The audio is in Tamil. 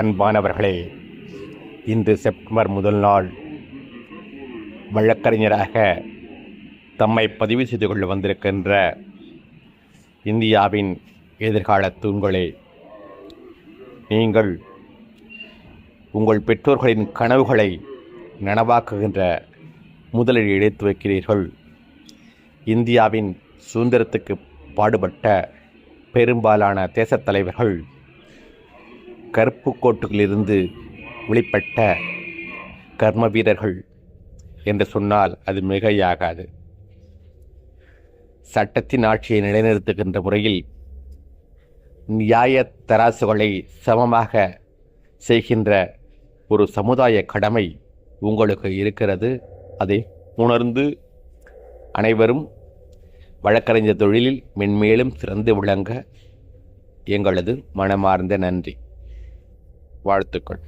அன்பானவர்களே இன்று செப்டம்பர் முதல் நாள் வழக்கறிஞராக தம்மை பதிவு செய்து கொள்ள வந்திருக்கின்ற இந்தியாவின் எதிர்கால தூண்களே நீங்கள் உங்கள் பெற்றோர்களின் கனவுகளை நனவாக்குகின்ற முதலில் எடுத்து வைக்கிறீர்கள். இந்தியாவின் சுதந்திரத்துக்கு பாடுபட்ட பெரும்பாலான தேசத் தலைவர்கள் கருப்பு கோட்டுகளிலிருந்து வெளிப்பட்ட கர்ம வீரர்கள் என்று சொன்னால் அது மிகையாகாது. சட்டத்தின் ஆட்சியை நிலைநிறுத்துகின்ற முறையில் நியாய தராசுகளை சமமாக செய்கின்ற ஒரு சமுதாய கடமை உங்களுக்கு இருக்கிறது. அதை உணர்ந்து அனைவரும் வழக்கறிஞர் தொழிலில் மென்மேலும் சிறந்து விளங்க எங்களது மனமார்ந்த நன்றி. வாழ்த்துக்கள்.